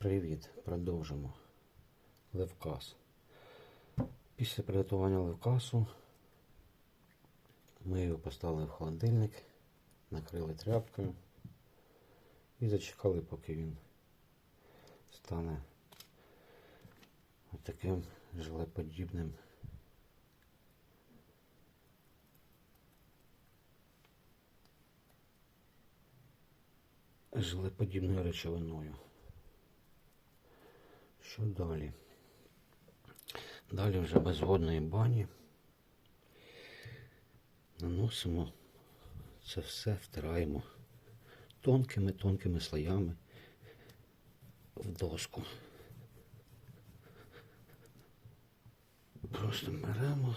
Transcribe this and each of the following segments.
Привіт, продовжимо. Левкас. Після приготування левкасу ми його поставили в холодильник, накрили тряпкою і зачекали, поки він стане таким желеподібним. Желеподібною речовиною. Що далі? Далі вже без водної бані наносимо це все, втираємо тонкими-тонкими слоями в доску. Просто беремо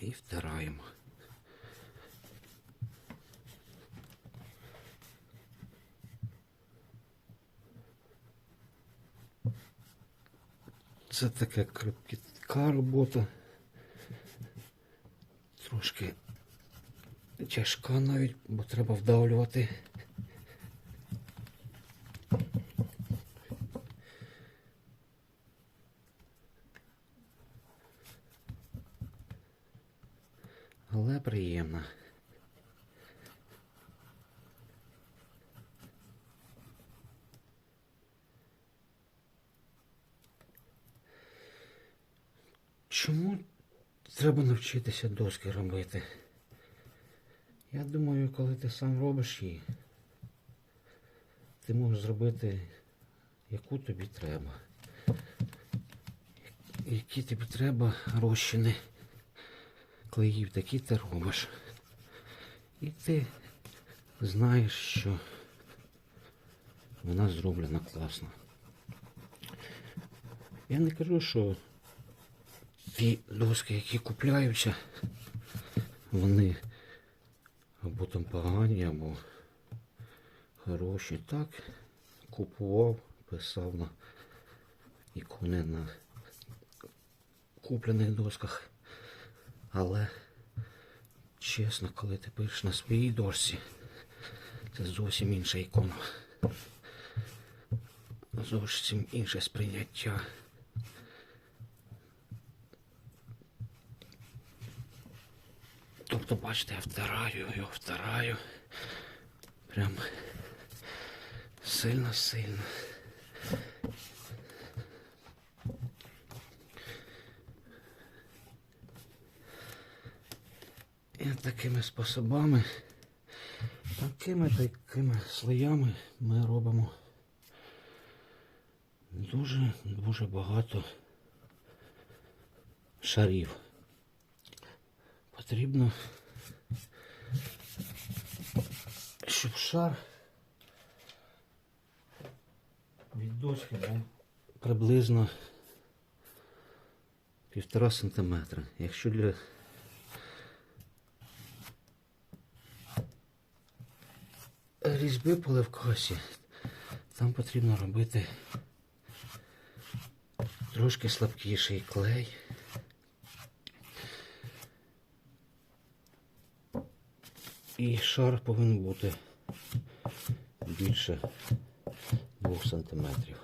і втираємо. Це така кропітка робота. Трошки тяжка навіть, бо треба вдавлювати. Але приємна. Чому треба навчитися доски робити? Я думаю, коли ти сам робиш її, ти можеш зробити, яку тобі треба. Які тобі треба розчини клеїв, такі ти робиш. І ти знаєш, що вона зроблена класно. Я не кажу, що ті доски, які купляються, вони або там погані, або хороші. Так, купував, писав на ікони на куплених досках. Але чесно, коли ти пишеш на своїй дошці, це зовсім інша ікона. Зовсім інше сприйняття. Тобто, бачите, я втираю його, втираю. Прям сильно-сильно. І такими способами, такими такими слоями ми робимо дуже-дуже багато шарів. Потрібно, щоб шар від дошки був приблизно півтора сантиметра. Якщо для різьби по левкосі, там потрібно робити трошки слабкіший клей. І шар повинен бути більше 2 сантиметрів.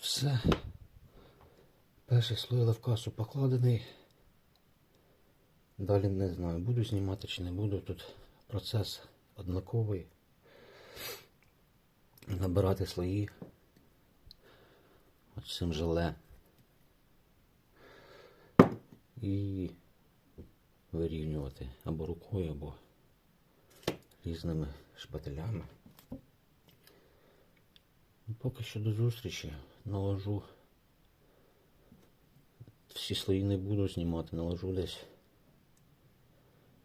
Все. Перший слой лавкасу покладений. Далі не знаю, буду знімати чи не буду. Тут процес однаковий. Набирати слої от цим желе і вирівнювати або рукою, або різними шпателями. Поки що до зустрічі наложу. Всі слої не буду знімати, наложу десь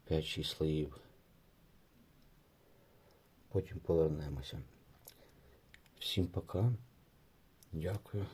5-6 слоїв. Потім повернемося. Всім пока. Дякую.